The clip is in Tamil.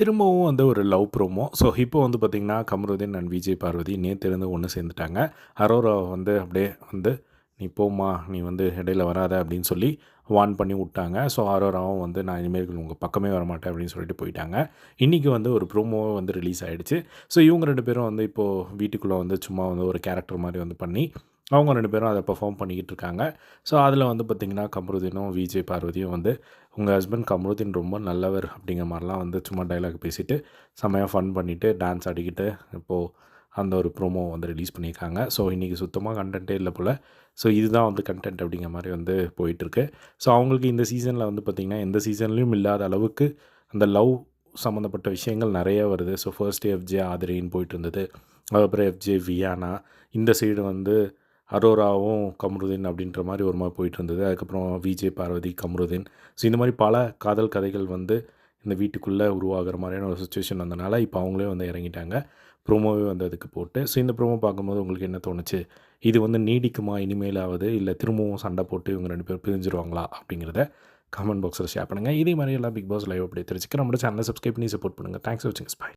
திரும்பவும் வந்து ஒரு லவ் ப்ரோமோ. ஸோ இப்போ வந்து பார்த்திங்கன்னா கமருதீன் அண்ட் விஜய் பார்வதி நேற்றிருந்து ஒன்று சேர்ந்துட்டாங்க. அரோரா வந்து அப்படியே வந்து நீ போம்மா நீ வந்து இடையில வராத அப்படின்னு சொல்லி வார்ன் பண்ணி விட்டாங்க. ஸோ அரோராவும் வந்து நான் இனிமேல் உங்கள் பக்கமே வரமாட்டேன் அப்படின்னு சொல்லிட்டு போயிட்டாங்க. இன்றைக்கி வந்து ஒரு ப்ரோமோவை வந்து ரிலீஸ் ஆகிடுச்சு ஸோ இவங்க ரெண்டு பேரும் வந்து இப்போது வீட்டுக்குள்ளே வந்து சும்மா வந்து ஒரு கேரக்டர் மாதிரி வந்து பண்ணி அவங்க ரெண்டு பேரும் அதை பெர்ஃபார்ம் பண்ணிக்கிட்டு இருக்காங்க ஸோ அதில் வந்து பார்த்திங்கன்னா கமருதீனும் விஜய் பார்வதியும் வந்து உங்கள் ஹஸ்பண்ட் கமருதீன் ரொம்ப நல்லவர் அப்படிங்கிற மாதிரிலாம் வந்து சும்மா டைலாக் பேசிவிட்டு செம்மையாக ஃபன் பண்ணிவிட்டு டான்ஸ் ஆடிக்கிட்டு இப்போது அந்த ஒரு ப்ரோமோ வந்து ரிலீஸ் பண்ணியிருக்காங்க. ஸோ இன்றைக்கி சுத்தமாக கண்டென்ட்டே இல்லை போல். ஸோ இதுதான் வந்து கண்டென்ட் அப்படிங்கிற மாதிரி வந்து போயிட்டுருக்கு. ஸோ அவங்களுக்கு இந்த சீசனில் வந்து பார்த்திங்கன்னா எந்த சீசன்லேயும் இல்லாத அளவுக்கு அந்த லவ் சம்மந்தப்பட்ட விஷயங்கள் நிறைய வருது. ஸோ ஃபர்ஸ்ட் எஃப்ஜே ஆதிரின்னு போயிட்டு இருந்தது அதுக்கப்புறம் எஃப்ஜே வியானா இந்த சைடு வந்து அரோராவும் கமருதீன் அப்படின்ற மாதிரி ஒரு மாதிரி போயிட்டு இருந்தது அதுக்கப்புறம் விஜய் பார்வதி கமருதீன். ஸோ இந்த மாதிரி பல காதல் கதைகள் வந்து இந்த வீட்டுக்குள்ளே உருவாகிற மாதிரியான ஒரு சுச்சுவேஷன் வந்தனால இப்போ அவங்களே வந்து இறங்கிட்டாங்க. ப்ரோமோவே வந்து அதுக்கு போட்டு. ஸோ இந்த ப்ரோமோ பார்க்கும்போது உங்களுக்கு என்ன தோணுச்சு? இது வந்து நீடிக்குமா இனிமேலாவது? இல்லை திரும்பவும் சண்டை போட்டு இவங்க ரெண்டு பேரும் பிரிஞ்சிருவாங்களா அப்படிங்கிறத கமெண்ட் பாக்ஸில் ஷேர் பண்ணுங்கள் இதே மாதிரி எல்லாம் பிக் பாஸ் லைவ் அப்படி தெரிஞ்சுக்க நம்மளோட சேனலை சப்ஸ்கிரைப் பண்ணி சப்போர்ட் பண்ணுங்கள் தேங்க்ஸ் வாட்சிங் ஸ்பை